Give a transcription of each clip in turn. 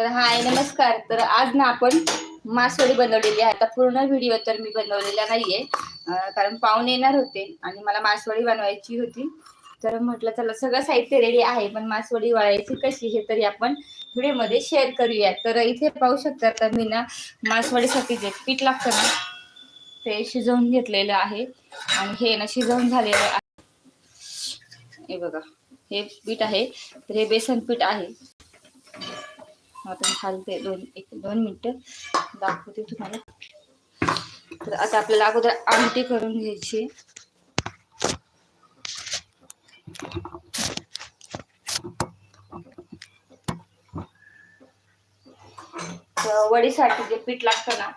तर हाय नमस्कार. तर आज ना आपण मासवडी बनवलेली आहे. आता पूर्ण व्हिडिओ तर मी बनवलेला नाहीये. कारण पाहुणे येणार होते आणि मला मासवडी बनवायची होती. तर म्हटलं चला सगळं साहित्य रेडी आहे पण मासवडी वळायची कशी हे तरी आपण व्हिडिओमध्ये शेअर करूया तर इथे पाहू शकता तर मी ना मासवडीसाठी जे पीठ लागतं ना ते शिजवून घेतलेलं आहे. आणि हे ना शिजवून झालेलं आहे. हे बघा हे पीठ आहे. तर हे बेसन पीठ आहे. आता मी दोन एक दोन मिनिटं. दाखवते तुम्हाला. तर आता आपल्याला अगोदर आमटी करून घ्यायची वडीसाठी जे पीठ लागतं ना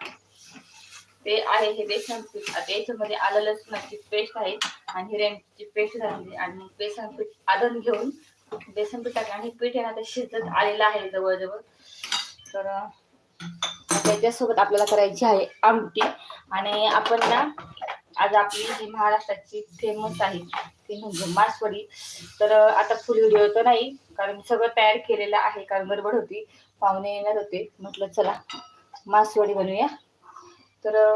ते आहे हे बेसन पीठ. आता याच्यामध्ये आलं लसणाची पेस्ट आहे आणि हिऱ्यांची पेस्ट झाली आणि बेसन पीठ आदन घेऊन बेसन पीठ टाकलं आणि पीठ आहे ना ते शिजत आलेलं आहे जवळजवळ. तर त्याच्यासोबत आपल्याला करायची आहे आमटी. आणि आपण ना आज आपली जी महाराष्ट्राची फेमस आहे ती म्हणजे मासवडी. तर आता फुल व्हिडिओ तर नाही कारण सगळं तयार केलेलं आहे कारण गडबड होती. पाहुणे येणार होते. म्हटलं चला मासवडी बनवूया. तर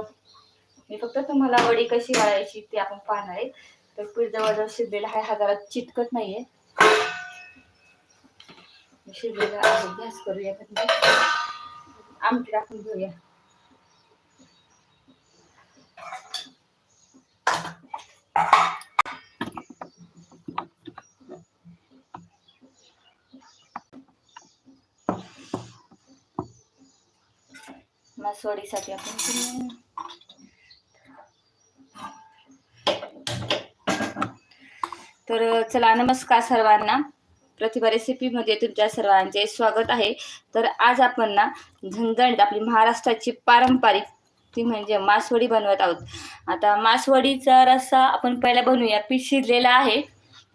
मी फक्त तुम्हाला वडी कशी वाळायची ते आपण पाहणार आहे. तर पीठ जवळजवळ शिजलेलं आहे हाताला चिटकत नाहीये. शिजलेला आहे. गॅस करूया आमटी टाकून घेऊया. मसोडीसाठी आपण तर चला नमस्कार सर्वांना. प्रतिभा रेसिपीमध्ये तुमच्या सर्वांचे स्वागत आहे. तर आज आपण ना झणझणीत आपली महाराष्ट्राची पारंपरिक ती म्हणजे मासवडी बनवत आहोत. आता मासवडीचा रस्सा आपण पहिला बनवूया. पीठ शिजलेला आहे.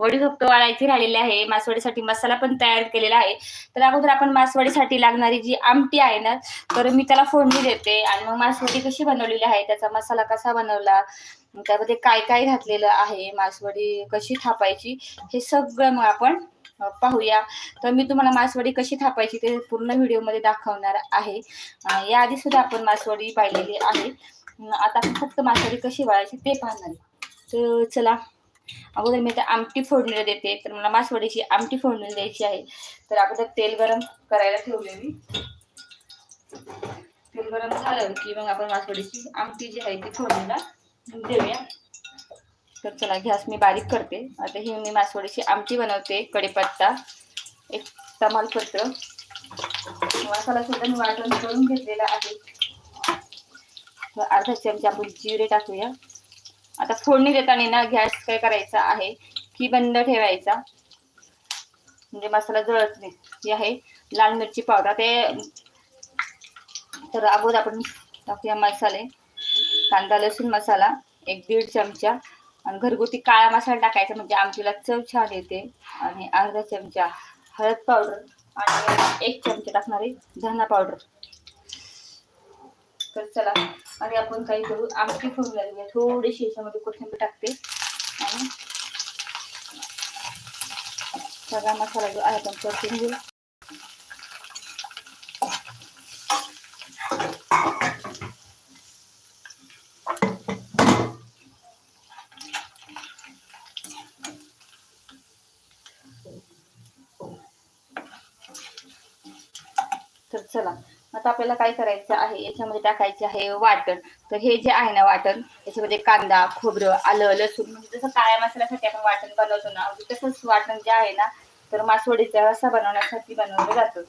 वडी फक्त वाळायची राहिलेली आहे. मासवडीसाठी मसाला पण तयार केलेला आहे. तर अगोदर आपण मासवडीसाठी लागणारी जी आमटी आहे ना तर मी त्याला फोडणी देते आणि मग मासवडी कशी बनवलेली आहे त्याचा मसाला कसा बनवला त्यामध्ये काय काय घातलेलं आहे मासवडी कशी थापायची हे सगळं मग आपण पाहूया. तर मी तुम्हाला मासवडी कशी थापायची ते पूर्ण व्हिडिओमध्ये दाखवणार आहे. याआधी सुद्धा आपण मासवडी पाहिलेली आहे. आता आपण फक्त मासवडी कशी वाळायची ते पाहणार तर चला अगोदर मी आता आमटी फोडणीला देते. तर मला मासवडीची आमटी फोडणी द्यायची आहे. तर अगोदर तेल गरम करायला ठेवले मी तेल गरम झालं की मग आपण मासवडीची आमटी जी आहे ती फोडणीला देऊया. तर चला गॅस मी बारीक करते. आता ही मी मासवडीची आमटी बनवते कढीपत्ता एक तमालपत्र. मसाला सुद्धा मी वाटण करून घेतलेला आहे. अर्धा चमचा आपण जिरे टाकूया. आता फोडणी देताना ना गॅस काय करायचा आहे? की बंद ठेवायचा. म्हणजे मसाला जळत नाही. ही आहे लाल मिरची पावडर. ते तर अगोदर आपण टाकूया मसाले. कांदा लसूण मसाला एक दीड चमचा. आणि घरगुती काळा मसाला टाकायचा म्हणजे आमटीला चव छान येते. आणि अर्धा चमचा हळद पावडर आणि एक चमचा टाकणारी धना पावडर. तर चला आणि आपण काही करू आमटी फोडून घेऊया थोडीशी याच्यामध्ये कोथिंबीर टाकते. आणि सगळा मसाला जो आहे आपण परतून घेऊ तर चला आता आपल्याला काय करायचं आहे? याच्यामध्ये टाकायचे आहे वाटण. तर हे जे आहे ना वाटण याच्यामध्ये कांदा खोबरं आलं लसूण म्हणजे जसं काळ्या मसाल्यासाठी आपण वाटण बनवतो ना तसंच वाटण जे आहे ना तर मासवडीचा रस्सा बनवण्यासाठी बनवलं जातं.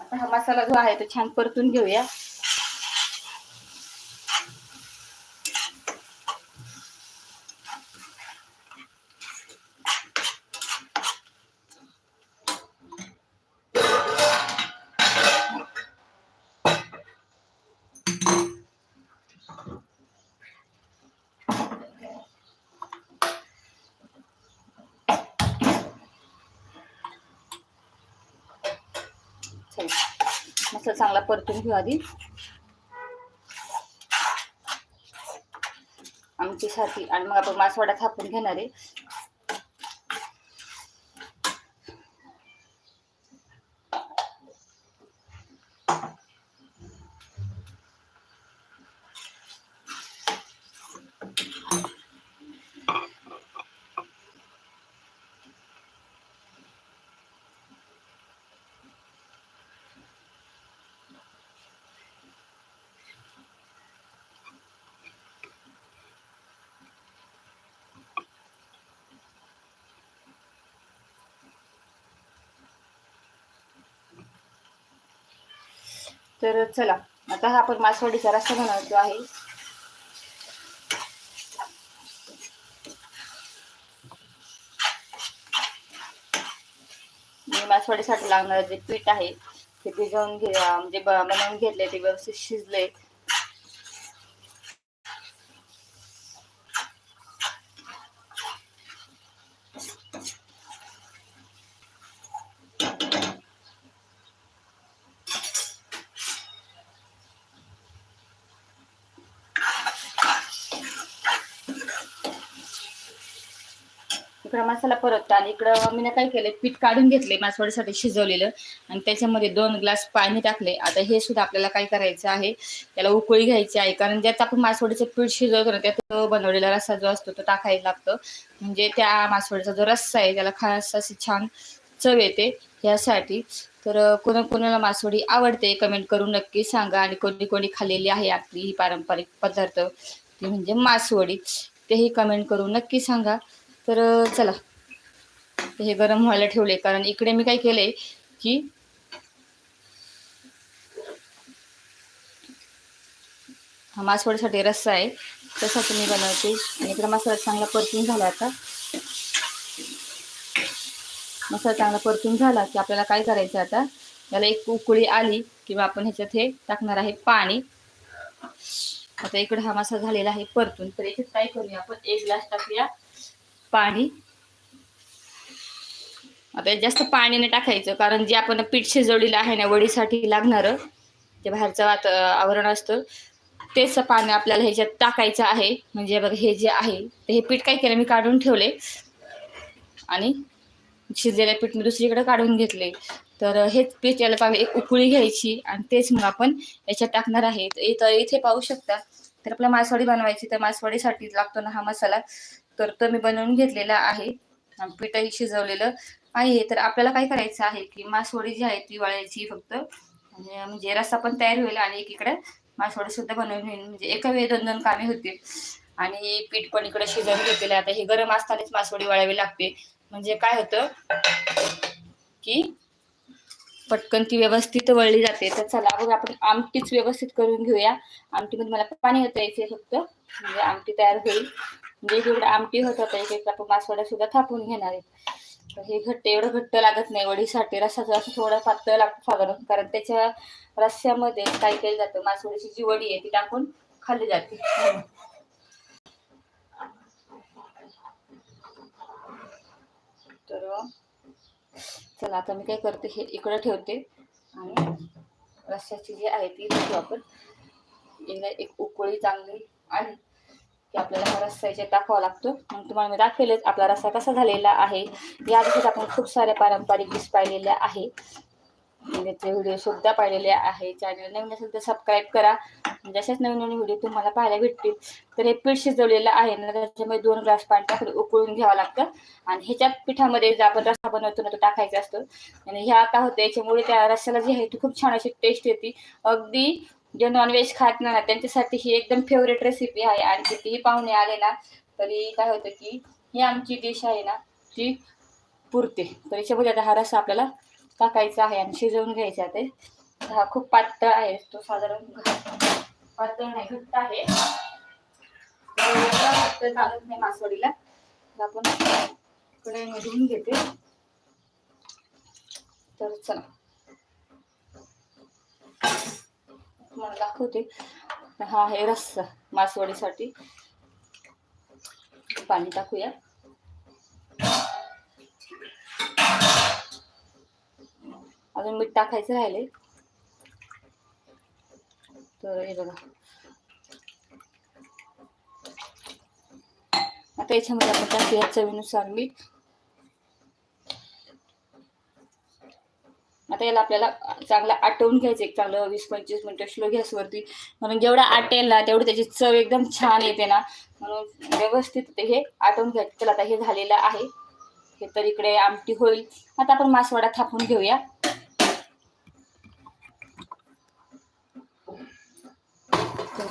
आता हा मसाला जो आहे तो छान परतून घेऊया. मसाला मस्त चांगला परतून घेऊ आधी. आमटीसाठी आणि मग आपण मासवाडा थापून घेणार आहे. तर चला आता हा आपण मासवाडीचा रस्ता बनवतो आहे. मी मासवाडीसाठी लागणारं जे पीठ आहे ते भिजवून घे म्हणजे ब- बनवून घेतले ते व्यवस्थित शिजले. इकडं मसाला परतता. आणि इकडं मी काय केलं पीठ काढून घेतले मासवडीसाठी शिजवलेलं. आणि त्याच्यामध्ये दोन ग्लास पाणी टाकले आता हे सुद्धा आपल्याला काय करायचं आहे त्याला उकळी घ्यायची आहे. कारण ज्यात आपण मासवडीचं पीठ शिजवतो ना त्यात बनवलेला रस्सा जो असतो तो टाकायला लागतो. म्हणजे त्या मासवडीचा जो रस्सा आहे त्याला खास अशी छान चव येते यासाठी. तर कोणा कोणाला मासवडी आवडते कमेंट करून नक्की सांगा. आणि कोणी कोणी खाल्लेली आहे आपली ही पारंपरिक पदार्थ ती म्हणजे मासवडी. तेही कमेंट करून नक्की सांगा. तर चला. हे गरम व्हायला ठेवले कारण इकडे मी काय केलंय की हा मासवडीसाठी रस्सा आहे. तसाच मी बनवते. आणि इकडे मसाला चांगला परतून झाला आता. मसाला चांगला परतून झाला की आपल्याला काय करायचं आता? त्याला एक उकळी आली किंवा आपण ह्याच्यात हे टाकणार आहे पाणी. आता इकडे हा मसाला झालेला आहे परतून. तर याच्यात काय करूया आपण. एक ग्लास टाकूया. पाणी. आता जास्त पाणी नाही टाकायचं कारण जे आपण पीठ शिजवलेलं आहे ना वडीसाठी लागणारं जे बाहेरचं वात आवरण असतं तेच पाणी आपल्याला ह्याच्यात टाकायचं आहे. म्हणजे बघा हे जे आहे ते हे पीठ काय केलं मी काढून ठेवले. आणि शिजलेलं पीठ मी दुसरीकडे काढून घेतले. तर हेच पीठ याला पाहिजे एक उकळी घ्यायची आणि तेच मग आपण याच्यात टाकणार आहे. तर इथे पाहू शकता. तर आपला मासवडी बनवायची तर मासवडीसाठी लागतो ना हा मसाला. तर तो मी बनवून घेतलेला आहे. पिठही शिजवलेलं आहे. तर आपल्याला काय करायचं आहे की मासवडी जी आहे ती वळायची फक्त. म्हणजे रस्सा पण तयार होईल आणि एकीकडे मासवडी सुद्धा बनवून होईल म्हणजे एका वेळी दोन दोन कामे होतील आणि पीठ पण इकडे शिजवून घेतलेलं आहे. आता हे गरम असतानाच मासवडी वळावी लागते. म्हणजे काय होतं की पटकन ती व्यवस्थित वळली जाते. तर चला बघ आपण आमटीच व्यवस्थित करून घेऊया. आमटीमध्ये मला पाणी ओतायचे फक्त. म्हणजे आमटी तयार होईल. म्हणजे जेवढं आमटी होत एक एक आपण मासवड्या सुद्धा थापून घेणार आहेत. हे घट्ट एवढं घट्ट लागत नाही वडीसाठी रस्साचं असं थोडं पातळ लागतं साधारण. कारण त्याच्या रस्स्यामध्ये काय केलं जातं. मासवडीची जी वडी आहे ती टाकून खाल्ली जाते. तर चला आता मी काय करते हे इकडं ठेवते. आणि रस्स्याची जी आहे ती आपण. एकदा एक उकळी चांगली आणि की आपल्याला हा रस्सा याच्यात टाकावा लागतो. मग तुम्हाला मी दाखवेलच आपला रस्सा कसा झालेला आहे. या दिवसात आपण खूप साऱ्या पारंपरिक डिश पाहिलेल्या आहे. म्हणजे त्याचे व्हिडिओ सुद्धा पाहिलेले आहे. चॅनल नवीन असेल तर सबस्क्राईब करा. म्हणजे जशाच नवीन नवीन व्हिडिओ तुम्हाला पाहायला भेटतील. तर हे पीठ शिजवलेलं आहे ना त्याच्यामध्ये दोन ग्लास पाणी टाकून उकळून घ्यावं लागतं. आणि ह्याच्या पिठामध्ये जे आपण रस्सा बनवतो ना तो टाकायचा असतो. आणि ह्या काय होतं याच्यामुळे त्या रस्स्याला जी आहे ती खूप छान अशी टेस्ट येते. अगदी जे नॉनव्हेज खात नाही ना त्यांच्यासाठी ही एकदम फेवरेट रेसिपी आहे. आणि कितीही पाहुणे आले ना तरी काय होतं की ही आमची डिश आहे ना ती पुरते. तर याच्यामध्ये आता हा रस्सा आपल्याला टाकायचा आहे आणि शिजवून घ्यायचा ते हा खूप पातळ आहे तो साधारण पातळ नाही घट्ट आहे. चालत नाही मासवडीला. आपण कडे धुवून घेते. तर चला. तुम्हाला दाखवते. हा आहे रस्सा मासवडीसाठी. पाणी टाकूया. अजून मीठ टाकायचं राहिले तर हे बघा. आता याच्यामध्ये आपण टाकूया चवीनुसार मीठ. आता याला आपल्याला चांगला आटवून घ्यायचं एक चांगलं वीस पंचवीस मिनिटं स्लो गॅसवरती म्हणून जेवढा आटेल ना तेवढी त्याची चव एकदम छान येते ना. म्हणून व्यवस्थित ते हे आटवून घ्यायचं चला आता हे झालेलं आहे. हे तर इकडे आमटी होईल. आता आपण मासवाडा थापून घेऊया.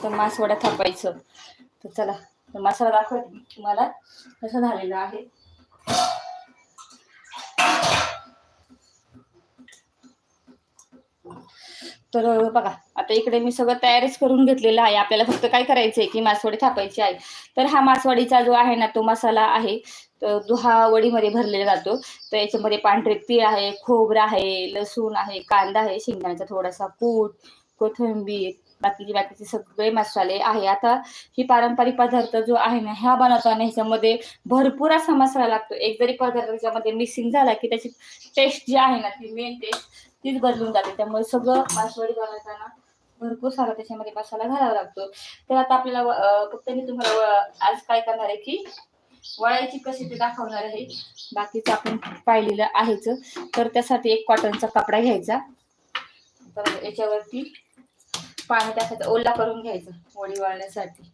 तर मासवडा थापायचं. तर चला तर मसाला दाखवत तुम्हाला. कसं झालेलं आहे. तर बघा आता इकडे मी सगळं तयारीच करून घेतलेलं आहे. आपल्याला फक्त काय करायचं आहे की मासवडी थापायची आहे. तर हा मासवडीचा जो आहे ना तो मसाला आहे तर हा वडीमध्ये भरलेला जातो. तर याच्यामध्ये पांढरे तीळ आहे खोबरं आहे लसूण आहे कांदा आहे शेंगदाण्याचा थोडासा कूट कोथिंबीर बाकीचे बाकीचे सगळे मसाले आहे. आता ही पारंपरिक पदार्थ जो आहे ना ह्या बनवताना ह्याच्यामध्ये भरपूर असा मसाला लागतो. एक जरी पदार्थ त्याच्यामध्ये मिक्सिंग झाला की त्याची टेस्ट जी आहे ना ती मेन टेस्ट तीच बदलून जाते. त्यामुळे सगळं पासवर्ड बनवताना भरपूर सारा त्याच्यामध्ये मसाला घालावा लागतो. तर आता आपल्याला फक्त मी तुम्हाला व- आज काय करणार आहे की वळायची कशी ते दाखवणार आहे. बाकीचं आपण पाहिलेलं आहेच. तर त्यासाठी एक कॉटनचा कपडा घ्यायचा. तर याच्यावरती पाणी टाकायचं. ओला करून घ्यायचं वडी वळण्यासाठी.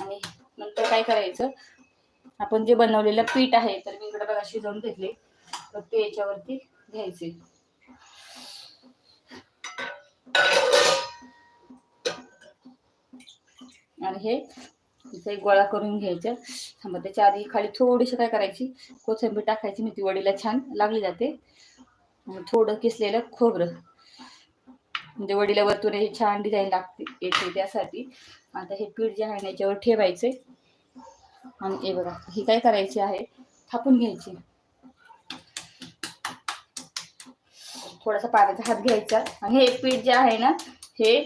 आणि नंतर काय करायचं? आपण जे बनवलेलं पीठ आहे तर मी इकडे बघा शिजवून घेतले. तर ते याच्यावरती घ्यायचे. आणि हे इथं गोळा करून घ्यायचं. थांबा त्याच्या आधी खाली थोडीशी काय करायची? कोथिंबीर टाकायची मी ती वडीला छान लागली जाते. थोडं किसलेलं खोबरं. म्हणजे वडीला वरतून हे छान डिझाईन लागते येते त्यासाठी. आता हे पीठ जे आहे ना याच्यावर ठेवायचे आणि हे बघा ही काय करायची आहे? थापून घ्यायची. थोडासा पाण्याचा हात घ्यायचा. आणि हे पीठ जे आहे ना हे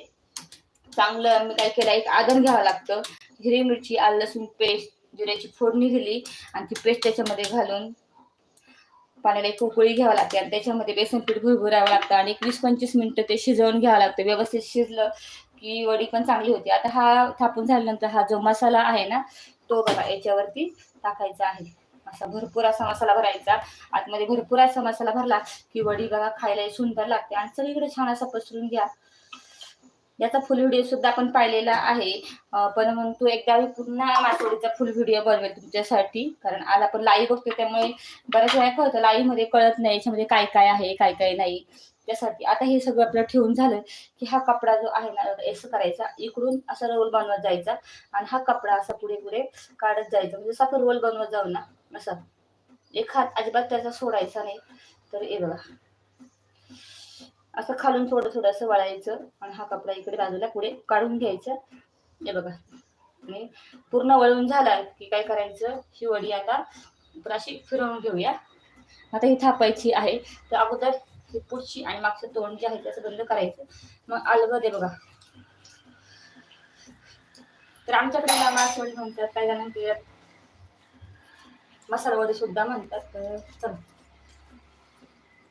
चांगलं मी काय केलं एक आदन घ्यावं लागतं. हिरवी मिरची आलं लसूण पेस्ट जिऱ्याची फोडणी दिली आणि ती पेस्ट त्याच्यामध्ये घालून पाण्याला एक उकळी घ्यावं लागते. आणि त्याच्यामध्ये बेसन पीठ भुरभुरावं लागतं आणि एक वीस पंचवीस मिनिटं ते शिजवून घ्यावं लागतं. व्यवस्थित शिजलं की वडी पण चांगली होती. आता हा थापून झाल्यानंतर हा जो मसाला आहे ना तो बघा याच्यावरती टाकायचा आहे. असा भरपूर असा मसाला भरायचा. आतमध्ये भरपूर असा मसाला भरला की वडी बघा खायला सुंदर लागते. आणि सगळीकडे छान असा पसरून घ्या. याचा फुल व्हिडिओ सुद्धा आपण पाहिलेला आहे. पण मग तू एकदा पुन्हा मासवडीचा फुल व्हिडिओ बनवेल तुमच्यासाठी. कारण आज आपण लाईव्ह बघतो त्यामुळे बऱ्याच वेळा कळतं लाईव्हमध्ये कळत नाही याच्यामध्ये काय काय आहे काय काय नाही. त्यासाठी आता हे सगळं आपलं ठेवून झालं की हा कपडा जो आहे ना असं करायचा. इकडून असा रोल बनवत जायचा. आणि हा कपडा असा पुढे पुढे काढत जायचा. म्हणजे असा आपण रोल बनवत जाऊ ना. असा. एक हात अजिबात त्याचा सोडायचा नाही. तर हे बघा. असं खालून थोडं थोडंसं वळायचं आणि हा कपडा इकडे बाजूला पुढे काढून घ्यायचा. हे बघा. आणि पूर्ण वळून झाला की काय करायचं? ही वडी आता तर अशी फिरवून घेऊया. आता ही थापायची आहे. तर अगोदर ही पुढची आणि मागचं तोंड जे आहे त्याचं बंद करायचं. मग अलगद आहे बघा. तर आमच्याकडे ना मासवडी म्हणतात काही जणांना मसाला वडी सुद्धा म्हणतात तर चला.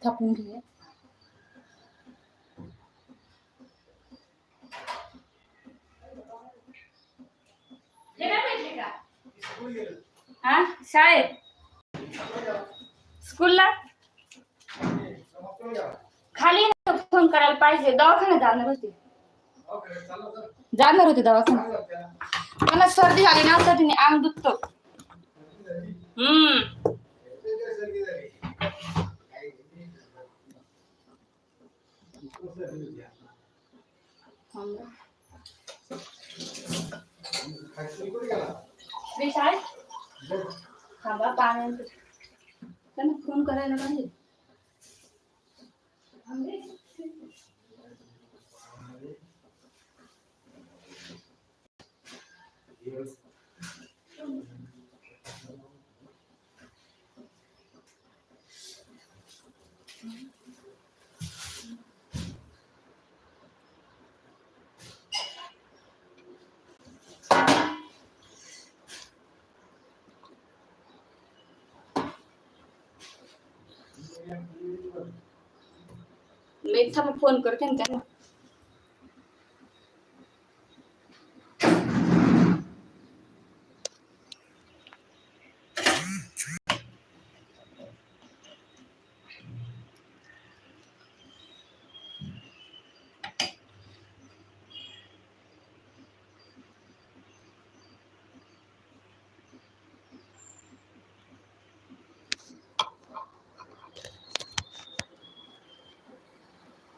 थापून घेऊया. हा शाळेत? स्कूलला? खाली ना फोन करायला पाहिजे. दवाखान्यात जाणार होते. जाणार होते दवाखान्यात. मला सर्दी झाली ना सर्दीने आंग दुखतो. हम्म. श्री शाळेत थांबा पाण्यात त्यांना फोन करायला पाहिजे. मी थांबा फोन करते ना त्यांना